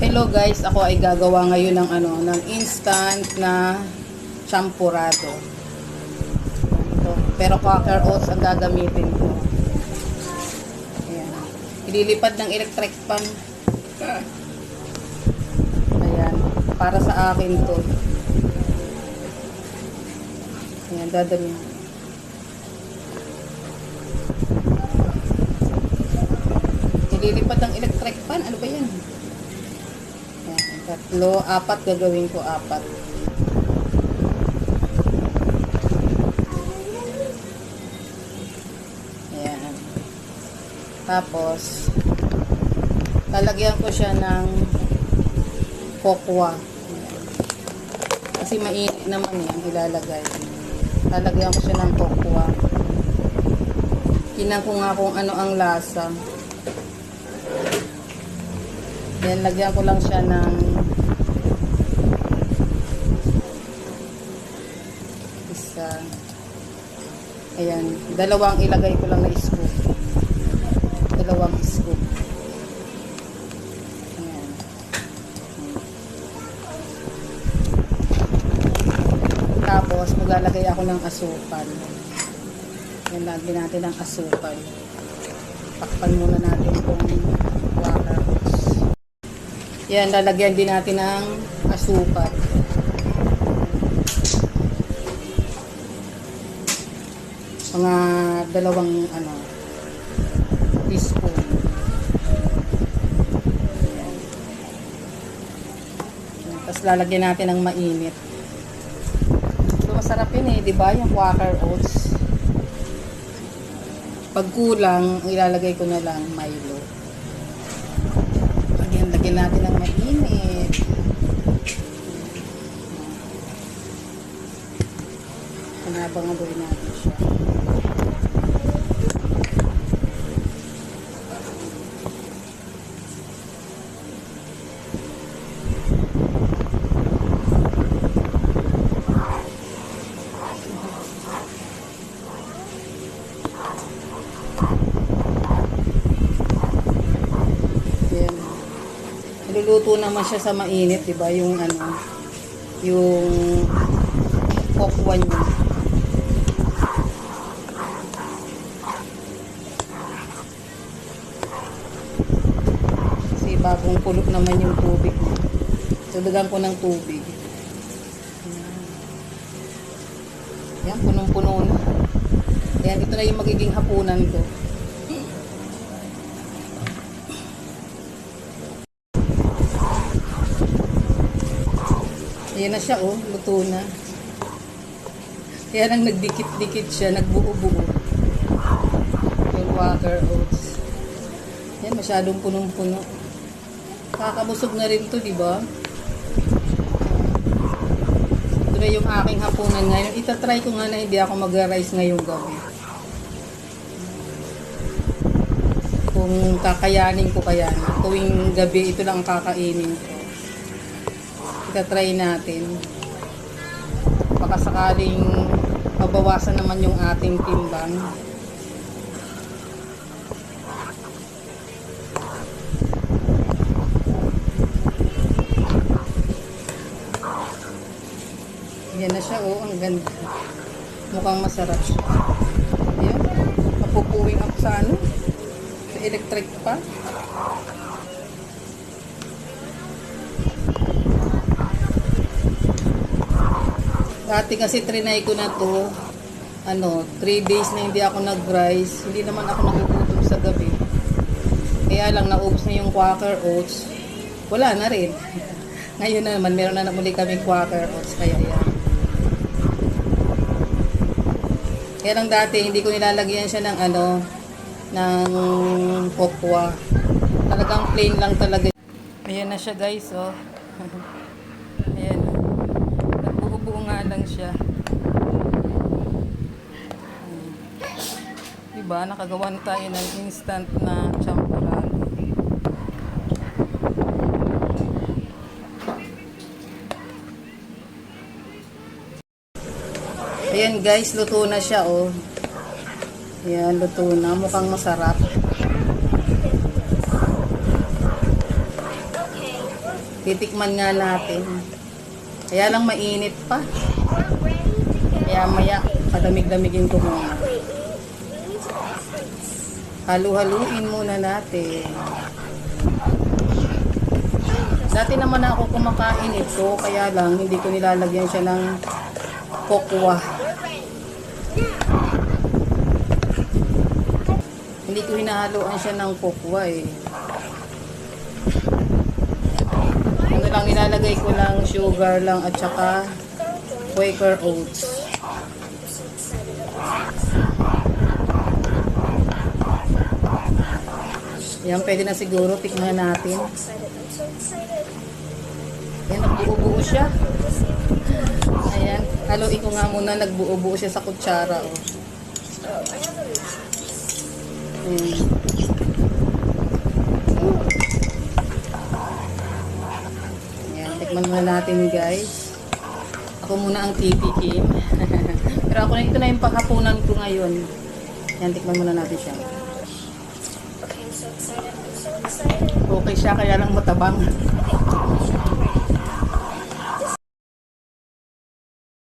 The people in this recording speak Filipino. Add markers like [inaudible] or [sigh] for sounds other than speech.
Hello guys, ako ay gagawa ngayon ng ano, ng instant na champurado. Ito. Pero quaker oats ang gagamitin ko. Ayan. Ililipad ng electric pan. Ayan. Para sa akin to. Ayan, dadalhin. Ililipad ng electric pan. Ano ba yan? Tatlo, apat gagawin ko apat. Ayan. Tapos, lalagyan ko siya ng kokwa. Kasi mainit naman yan, ilalagay. Lalagyan ko siya ng kokwa. Tinan ko nga kung ano ang lasa. Then, lagyan ko lang siya ng Ayan. Dalawang ilagay ko lang na scoop. Dalawang scoop. Ayan. Tapos, maglalagay ako ng asukal. Yan, lagyan natin ng asukal. Takpan muna natin itong water oats. Yan, lalagyan din natin ng asukal. Mga dalawang ano, teaspoon. Tapos lalagyan natin ng mainit. So, masarap yun eh, di ba? Yung quaker oats. Pag kulang, ang ilalagay ko na lang Milo. Lagyan, natin ng mainit. Panabang-aboy natin siya. Yan. Niluluto naman siya sa mainit, 'di ba? Yung ano, yung kokwa niya. Kasi bagong kulot naman yung tubig niya. Ko ng tubig. Yan, punong-puno na. Yan, ito na yung magiging hapunan ko. Ayan na siya, oh. Luto na. Kaya lang nagdikit-dikit siya, nagbuo-buo. Yung water oats. Yan, masyadong punong-puno. Kakabusog na rin to, di ba? Ito na yung aking hapunan ngayon. Itatry ko nga na hindi ako mag-rice ngayong gabi. Kung kakayanin ko kaya na. Tuwing gabi, ito lang ang kakainin ko. Itatry natin. Baka sakaling mabawasan naman yung ating timbang. Yan na siya, oh. Ang ganda. Mukhang masarap siya. Yan. Mapupuwing ako sa ano. Sa electric pa. Dati kasi trinay ko na to, ano, 3 days na hindi ako nag-rice. Hindi naman ako nagugutom sa gabi. Kaya lang naubos na yung quaker oats. Wala na rin. [laughs] Ngayon na naman, meron na muli kami quaker oats. Kaya yan. Kaya lang dati, hindi ko nilalagyan siya ng ano, ng kokwa. Talagang plain lang talaga. Ayan na siya guys, oh. [laughs] Ayan. Nagbuo-buo nga lang siya. Hmm. Diba, nakagawa na tayo ng instant na champuran. Ayan guys, luto na siya oh. Ayan, luto na. Mukhang masarap. Titikman nga natin. Kaya lang mainit pa. Kaya maya, padamig-damigin ko muna. Halu-haluin muna natin. Dati naman ako kumakain ito, kaya lang hindi ko nilalagyan siya ng kokwa. Hindi ko hinahaluan siya ng kokwa eh. Ano lang, nilalagay ko lang sugar lang at saka Quaker oats. Yan, pwede na siguro. Tikman natin. Yan, nagbuo-buo siya. Ayan. Haluin ko nga muna. Nagbuo-buo siya sa kutsara. Oh. Ayan. Ayan, tikman muna natin guys. Ako muna ang titikim. [laughs] Pero ako na ito na yung paghapunan ko ngayon. Yan, tikman muna natin siya. Okay siya, kaya lang matabang.